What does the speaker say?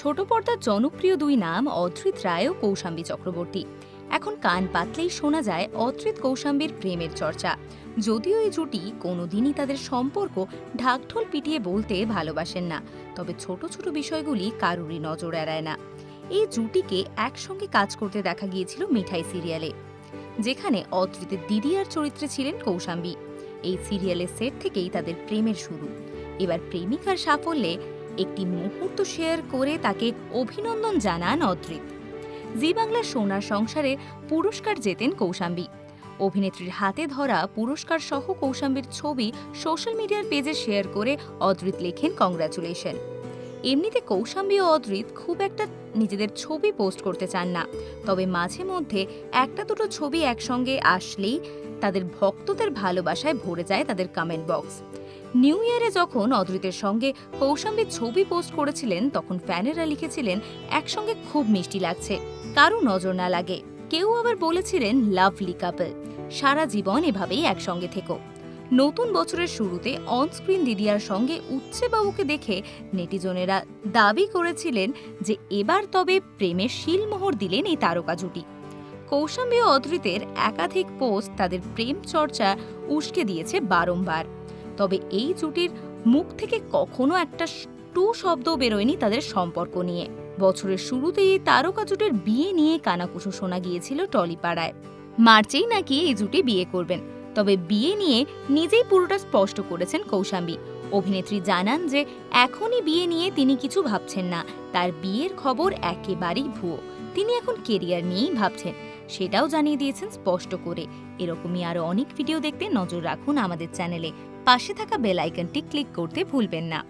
ছোট পর্দার জনপ্রিয় দুই নাম অধৃত রায় ও কৌশাম্বী চক্রবর্তী। এখন কান পাতলেই শোনা যায় অধৃত কৌশাম্বীর প্রেমের চর্চা। যদিও এই জুটি কোনোদিনই তাদের সম্পর্ক ঢাকঢোল পিটিয়ে বলতে ভালোবাসেন না, তবে ছোট ছোট বিষয়গুলি কারুরই নজর এড়ায় না। এই জুটিকে একসঙ্গে কাজ করতে দেখা গিয়েছিল মিঠাই সিরিয়ালে, যেখানে অদ্রিতের দিদিয়ার চরিত্রে ছিলেন কৌশাম্বী। এই সিরিয়ালের সেট থেকেই তাদের প্রেমের শুরু। এবার প্রেমিকার সাফল্যে একটি মুহূর্ত শেয়ার করে তাকে অভিনন্দন জানান অদ্রিত। জি বাংলার সোনার সংসারে পুরস্কার জেতেন কৌশাম্বী। অভিনেত্রীর হাতে ধরা পুরস্কার সহ কৌশাম্বীর ছবি সোশ্যাল মিডিয়ার পেজে শেয়ার করে অদ্রিত লেখেন কংগ্রাচুলেশন এমনিতে কৌশাম্বী ও অদ্রিত খুব একটা নিজেদের ছবি পোস্ট করতে চান না। তবে মাঝে মধ্যে একটা দুটো ছবি একসঙ্গে আসলেই তাদের ভক্তদের ভালোবাসায় ভরে যায় তাদের কমেন্ট বক্স নিউ ইয়ারে যখন অদ্রিতের সঙ্গে কৌশাম্বী ছবি পোস্ট করেছিলেন, তখন ফ্যানেরা লিখেছিলেন, একসঙ্গে খুব মিষ্টি লাগছে, কারও নজর না লাগে। কেউ আবার বলেছিলেন লাভলি কাপল সারা জীবন এভাবেই একসঙ্গে থেকো। নতুন বছরের শুরুতে অনস্ক্রিন দিদিয়ার সঙ্গে উচ্ছে বাবুকে দেখে নেটিজনেরা দাবি করেছিলেন যে এবার তবে প্রেমের শিলমোহর দিলেন এই তারকা জুটি। কৌশাম্বী ও অদ্রিতের একাধিক পোস্ট তাদের প্রেম চর্চা উস্কে দিয়েছে বারংবার। তবে এই জুটির মুখ থেকে কখনো একটা টু শব্দ বেরোয়নি তাদের সম্পর্ক নিয়ে। বছরের শুরুতেই তারকা জুটের বিয়ে নিয়ে কানাকুশো শোনা গিয়েছিল টলিপাড়ায়। মার্চেই নাকি এই জুটি বিয়ে করবেন। তবে বিয়ে নিয়ে নিজেই পুরোটা স্পষ্ট করেছেন কৌশাম্বী। অভিনেত্রী জানান যে, এখনই বিয়ে নিয়ে তিনি কিছু ভাবছেন না। তার বিয়ের খবর একেবারেই ভুয়ো। তিনি এখন কেরিয়ার নিয়েই ভাবছেন। সেটাও জানিয়ে দিয়েছেন স্পষ্ট করে। এরকমই আরও অনেক ভিডিও দেখতে নজর রাখুন আমাদের চ্যানেলে। পাশে থাকা বেল আইকনটি ক্লিক করতে ভুলবেন না।